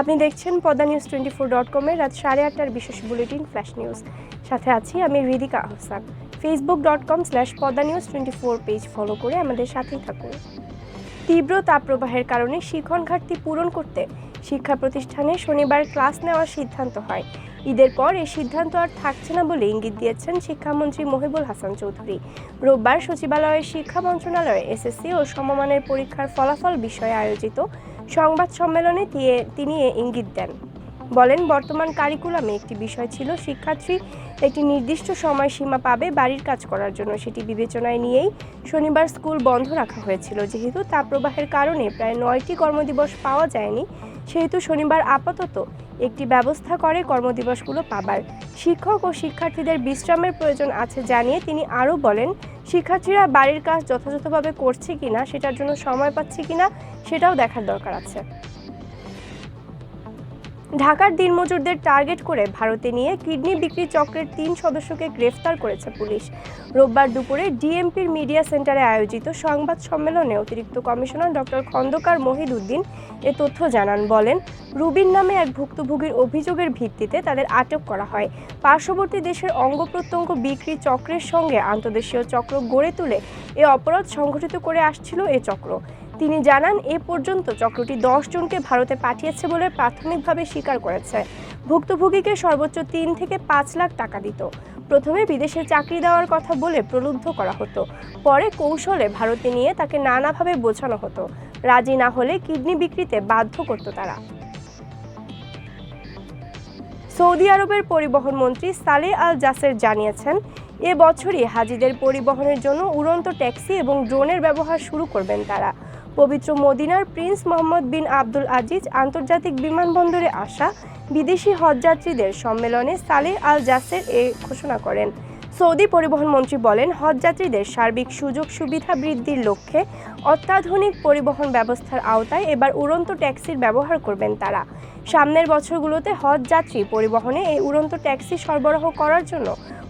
আপনি দেখছেন Padma news twenty four dot কমের রাত সাড়ে আটটার বিশেষ বুলেটিন ফ্ল্যাশ নিউজ। সাথে আছি আমি Hridika Ahsan. Facebook dot com slash Padma news twenty four page follow করে আমাদের সাথেই থাকুন। তীব্র তাপপ্রবাহের কারণে শিক্ষণ ঘাটতি পূরণ করতে শিক্ষা প্রতিষ্ঠানে শনিবার ক্লাস নেওয়ার সিদ্ধান্ত হয়। ঈদের পর এই সিদ্ধান্ত আর থাকছে না বলে ইঙ্গিত দিয়েছেন শিক্ষামন্ত্রী মহিবুল হাসান চৌধুরী। রোববার সচিবালয়ের শিক্ষা মন্ত্রণালয়ে এসএসসি ও সমমানের পরীক্ষার ফলাফল বিষয়ে আয়োজিত সংবাদ সম্মেলনে তিনি এ ইঙ্গিত দেন। বলেন, বর্তমান কারিকুলামে একটি বিষয় ছিল শিক্ষার্থী একটি নির্দিষ্ট সময়সীমা পাবে বাড়ির কাজ করার জন্য। সেটি বিবেচনায় নিয়েই শনিবার স্কুল বন্ধ রাখা হয়েছিল। যেহেতু তাপপ্রবাহের কারণে প্রায় নয়টি কর্মদিবস পাওয়া যায়নি, সেহেতু শনিবার আপাতত একটি ব্যবস্থা করে কর্মদিবসগুলো পাবার। শিক্ষক ও শিক্ষার্থীদের বিশ্রামের প্রয়োজন আছে জানিয়ে তিনি আরও বলেন, শিক্ষার্থীরা বাড়ির কাজ যথাযথভাবে করছে কিনা, সেটার জন্য সময় পাচ্ছে কিনা, সেটাও দেখার দরকার আছে। ঢাকার দিনমজুরদের টার্গেট করে ভারতে নিয়ে কিডনি বিক্রি চক্রের তিন সদস্যকে গ্রেফতার করেছে পুলিশ। রোববার দুপুরে ডিএমপির মিডিয়া সেন্টারে আয়োজিত সংবাদ সম্মেলনে অতিরিক্ত কমিশনার ডক্টর খন্দকার মহিদ উদ্দিন এ তথ্য জানান, বলেন, রুবিন নামে এক ভুক্তভোগীর অভিযোগের ভিত্তিতে তাদের আটক করা হয়। পার্শ্ববর্তী দেশের অঙ্গ প্রত্যঙ্গ বিক্রি চক্রের সঙ্গে আন্তদেশীয় চক্র গড়ে তুলে এ অপরাধ সংঘটিত করে আসছিল এ চক্র। তিনি জানান, এ পর্যন্ত চক্রটি দশ জনকে ভারতে পাঠিয়েছে বলে প্রাথমিকভাবে স্বীকার করেছে। ভুক্তভোগীকে সর্বোচ্চ তিন থেকে পাঁচ লাখ টাকা দিত। প্রথমে বিদেশে চাকরি দেওয়ার কথা বলে প্রলুব্ধ করা হতো। পরে কৌশলে ভারতে নিয়ে তাকে নানাভাবে বোঝানো হতো। রাজি না হলে কিডনি বিক্রিতে বাধ্য করত তারা। সৌদি আরবের পরিবহন মন্ত্রী সালে আল জাসের জানিয়েছেন, এ বছরই হাজিদের পরিবহনের জন্য উড়ন্ত ট্যাক্সি এবং ড্রোনের ব্যবহার শুরু করবেন তারা। পবিত্র মদিনার prince Mohammad bin Abdul Aziz আন্তর্জাতিক বিমানবন্দরে আসা বিদেশি হজযাত্রীদের সম্মেলনে সালেহ আল জাসের এ ঘোষণা করেন। সৌদি পরিবহন মন্ত্রী বলেন, হজযাত্রীদের সার্বিক সুযোগ সুবিধা বৃদ্ধির লক্ষ্যে অত্যাধুনিক পরিবহন ব্যবস্থার আওতায় এবার উড়ন্ত ট্যাক্সির ব্যবহার করবেন তারা। সামনের বছরগুলোতে হজ যাত্রী পরিবহনে এই উড়ন্ত ট্যাক্সি সরবরাহ করার জন্য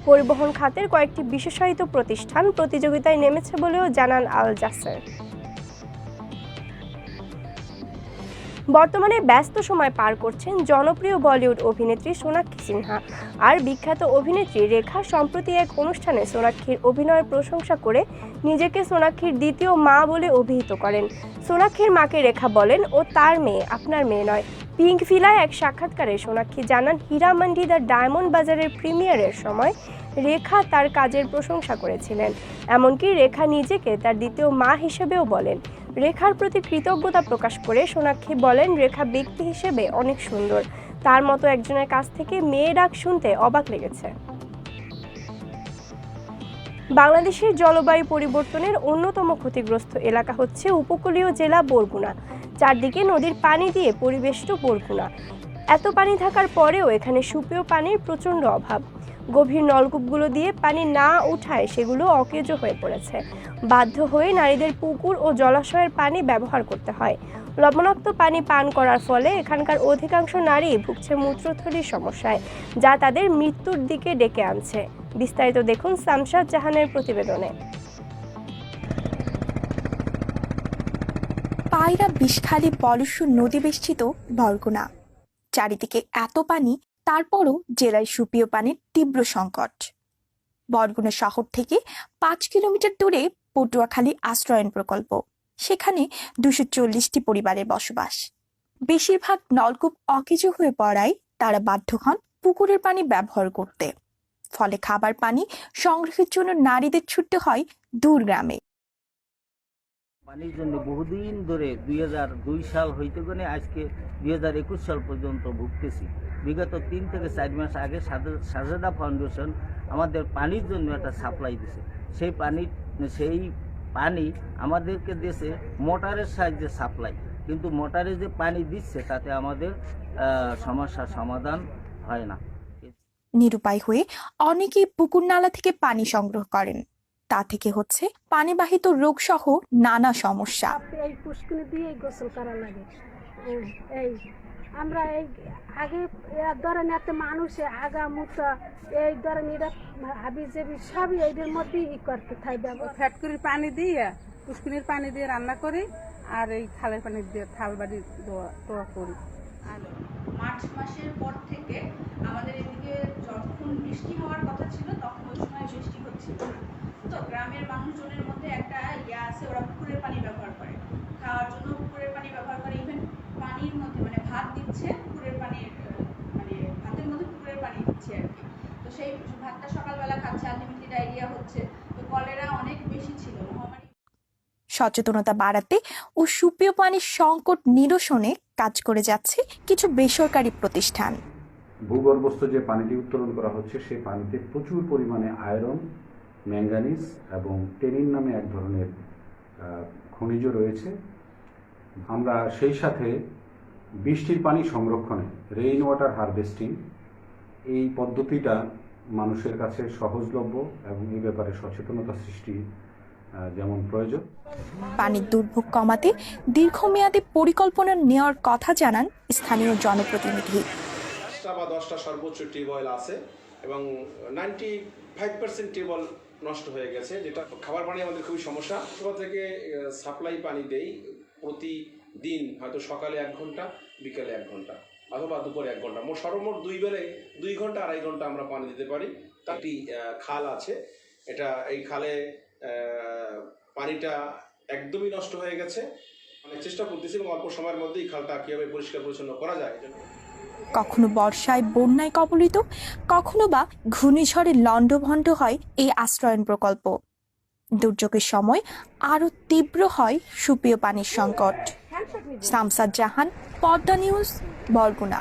পরিবহন খাতের কয়েকটি বিশেষায়িত প্রতিষ্ঠান প্রতিযোগিতায় নেমেছে বলেও জানান আল জাসের। বর্তমানে ব্যস্ত সময় পার করছেন জনপ্রিয় বলিউড অভিনেত্রী সোনাক্ষী সিনহা। আর বিখ্যাত অভিনেত্রী রেখা সম্প্রতি এক অনুষ্ঠানে সোনাক্ষীর অভিনয়ের প্রশংসা করে নিজেকে সোনাক্ষীর দ্বিতীয় মা বলে অভিহিত করেন। সোনাক্ষীর মাকে রেখা বলেন, ও তার মেয়ে, আপনার মেয়ে নয়। পিঙ্ক ভিলায় এক সাক্ষাৎকারে সোনাক্ষী জানান, হীরা হীরামান্ডি দ্য ডায়মন্ড বাজারের প্রিমিয়ারের সময় রেখা তার কাজের প্রশংসা করেছিলেন। এমনকি রেখা নিজেকে তার দ্বিতীয় মা হিসেবেও বলেন। রেখার প্রতি কৃতজ্ঞতা প্রকাশ করে সোনাক্ষী বলেন, রেখা ব্যক্তি হিসেবে অনেক সুন্দর। তার মতো একজনের কাছ থেকে মেয়ে ডাক শুনতে অবাক লেগেছে। বাংলাদেশের জলবায়ু পরিবর্তনের অন্যতম ক্ষতিগ্রস্ত এলাকা হচ্ছে উপকূলীয় জেলা বরগুনা। চারদিকে নদীর পানি দিয়ে পরিবেষ্টিত বরগুনা। এত পানি থাকার পরেও এখানে সুপেয় পানির প্রচণ্ড অভাব। গভীর নলকূপগুলো দিয়ে পানি না উঠায় সেগুলো অকেজো হয়ে পড়েছে। বাধ্য হয়ে নারীদের পুকুর ও জলাশয়ের পানি ব্যবহার করতে হয়। লবণাক্ত পানি পান করার ফলে এখানকার অধিকাংশ নারী ভুগছে মূত্রথলির সমস্যায়, যা তাদের মৃত্যুর দিকে ডেকে আনছে। বিস্তারিত দেখুন শামশাদ জাহানের প্রতিবেদনে। পায়রা বিষখালী পলস্য নদী বেষ্টিত বরগুনা। চারিদিকে এত পানি তারপরও জেলায় সুপীয় পানির তীব্র সংকট। বরগুনা শহর থেকে পাঁচ কিলোমিটার দূরে পটুয়াখালী আশ্রয়ন প্রকল্প। সেখানে দুশো চল্লিশটি পরিবারের বসবাস। বেশিরভাগ নলকূপ অকেজো হয়ে পড়ায় তারা বাধ্য হন পুকুরের পানি ব্যবহার করতে। ফলে খাবার পানি সংগ্রহের জন্য নারীদের ছুটতে হয় দূর গ্রামে। পানির জন্য বহুদিন ধরে দুই হাজার দুই সাল হইতে গনে আজকে দুই হাজার একুশ সাল পর্যন্ত ভুগতেছি। বিগত তিন থেকে চার মাস আগে সাজে- সাজেদা ফাউন্ডেশন আমাদের পানির জন্য একটা সাপ্লাই দিছে। সেই পানি সেই পানি আমাদেরকে দেশে মোটরের সাহায্যে সাপ্লাই। কিন্তু মোটরে যে পানি দিচ্ছে তাতে আমাদের আহ, সমস্যার সমাধান হয় না। নিরুপায় হয়ে অনেকেই পুকুর নালা থেকে পানি সংগ্রহ করেন। তা থেকে হচ্ছে পানিবাহিত রোগ সহ নানা সমস্যা। এই দিয়ে গোসল করা লাগে। এই- এই আমরা এই আগে এরা ধরেন এত মানুষে আগা মুতা এই ধরেন এরা হাবি জাবি সবই এদের মধ্যেই ই করতে থাকবে ফ্যাক্টরির পানি দিয়ে পুষ্কিনির পানি দিয়ে রান্না করি আর এই খালের পানি দিয়ে থাল বাড়ি দোয়া করি। আর মার্চ মাসের পর থেকে আমাদের এদিকে যখন বৃষ্টি হওয়ার কথা ছিল তখন ওই সময় বৃষ্টি হচ্ছিল না। তো গ্রামের মানুষজনের মধ্যে একটা ইয়া আছে ওরা পুকুরের পানি ব্যবহার করে খাওয়ার জন্য পুকুরের পানি ব্যবহার করে ইভেন পানির মধ্যে মানে ভাত দিচ্ছে পুকুরের পানির আহ, মানে ভাতের মধ্যে পুকুরের পানি দিচ্ছে আর কি তো সেই ভাতটা সকালবেলা খাচ্ছে আলটিমেটলি ডায়রিয়া হচ্ছে। তো কলেরা অনেক বেশি ছিল মহামারী। সচেতনতা বাড়াতে ও সুপেয় পানির সংকট নিরসনে কাজ করে যাচ্ছে কিছু বেসরকারি প্রতিষ্ঠান। ভূগর্ভস্থ যে পানিটি উত্তোলন করা হচ্ছে সেই পানিতে প্রচুর পরিমাণে আয়রন ম্যাঙ্গানিজ এবং টেনিন নামে এক ধরনের খনিজ রয়েছে। আমরা সেই সাথে বৃষ্টির পানি সংরক্ষণে রেইন ওয়াটার হারভেস্টিং এই পদ্ধতিটা মানুষের কাছে সহজলভ্য এবং এই ব্যাপারে সচেতনতা সৃষ্টি যেমন প্রয়োজন। পানির দুর্ভোগ কমাতে দীর্ঘমেয়াদী পরিকল্পনা নেওয়ার কথা জানান স্থানীয় জনপ্রতিনিধি। পাঁচটা বা দশটা সর্বোচ্চ টিউবওয়েল আছে এবং নাইনটি ফাইভ পার্সেন্ট টিউবওয়েল নষ্ট হয়ে গেছে যেটা খাবার পানি আমাদের খুবই সমস্যা। সেখান থেকে সাপ্লাই পানি দেই প্রতিদিন হয়তো সকালে এক ঘণ্টা বিকালে এক ঘণ্টা। অথবা দুপুরে এক ঘণ্টা। মোট সর্বমোট দুই বেলে দুই ঘণ্টা, আড়াই ঘণ্টা আমরা পানি দিতে পারি। একটি খাল আছে। এটা, এই খালে পানিটা একদমই নষ্ট হয়ে গেছে। মানে চেষ্টা করতেছি এবং অল্প সময়ের মধ্যেই খালটা কীভাবে পরিষ্কার পরিচ্ছন্ন করা যায় কখনো বর্ষায় বন্যায় কবলিত, কখনো বা ঘূর্ণিঝড়ে লণ্ডভণ্ড হয় এই আশ্রয়ন প্রকল্প। দুর্যোগের সময় আরও তীব্র হয় সুপেয় পানির সংকট। সামসাদ জাহান, পদ্মা নিউজ বরগুনা।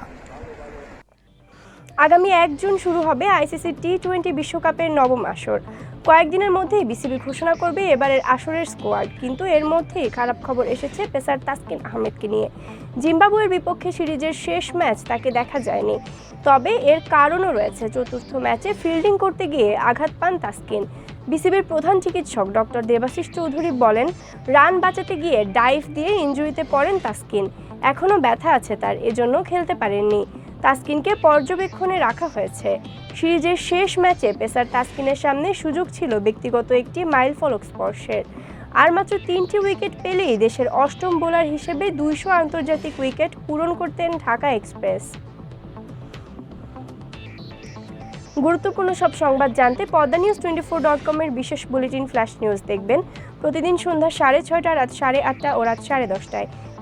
আগামী এক জুন শুরু হবে আইসিসি টি টোয়েন্টি বিশ্বকাপের নবম আসর। কয়েকদিনের মধ্যেই বিসিবি ঘোষণা করবে এবারের আসরের স্কোয়াড, কিন্তু এর মধ্যেই খারাপ খবর এসেছে পেসার তাসকিন আহমেদকে নিয়ে। জিম্বাবুয়ের বিপক্ষে সিরিজের শেষ ম্যাচ তাকে দেখা যায়নি। তবে এর কারণও রয়েছে, চতুর্থ ম্যাচে ফিল্ডিং করতে গিয়ে আঘাত পান তাসকিন। বিসিবির প্রধান চিকিৎসক ডক্টর দেবাশিস চৌধুরী বলেন, রান বাঁচাতে গিয়ে ডাইভ দিয়ে ইনজুরিতে পড়েন তাসকিন। এখনও ব্যথা আছে তার, এজন্য খেলতে পারেননি। তাসকিনকে পর্যবেক্ষণে রাখা হয়েছে। সিরিজের শেষ ম্যাচে পেসার তাসকিনের সামনে সুযোগ ছিল ব্যক্তিগত একটি মাইল ফলক স্পর্শের। আর মাত্র তিনটি উইকেট পেলেই দেশের অষ্টম বোলার হিসেবে দুইশো আন্তর্জাতিক উইকেট পূরণ করতেন ঢাকা এক্সপ্রেস। গুরুত্বপূর্ণ সব সংবাদ জানতে Padma news twenty four dot কমের বিশেষ বুলেটিন ফ্ল্যাশ নিউজ দেখবেন। প্রতিদিন সন্ধ্যা সাড়ে ছয়টা, রাত সাড়ে আটটা ও রাত সাড়ে দশটায়।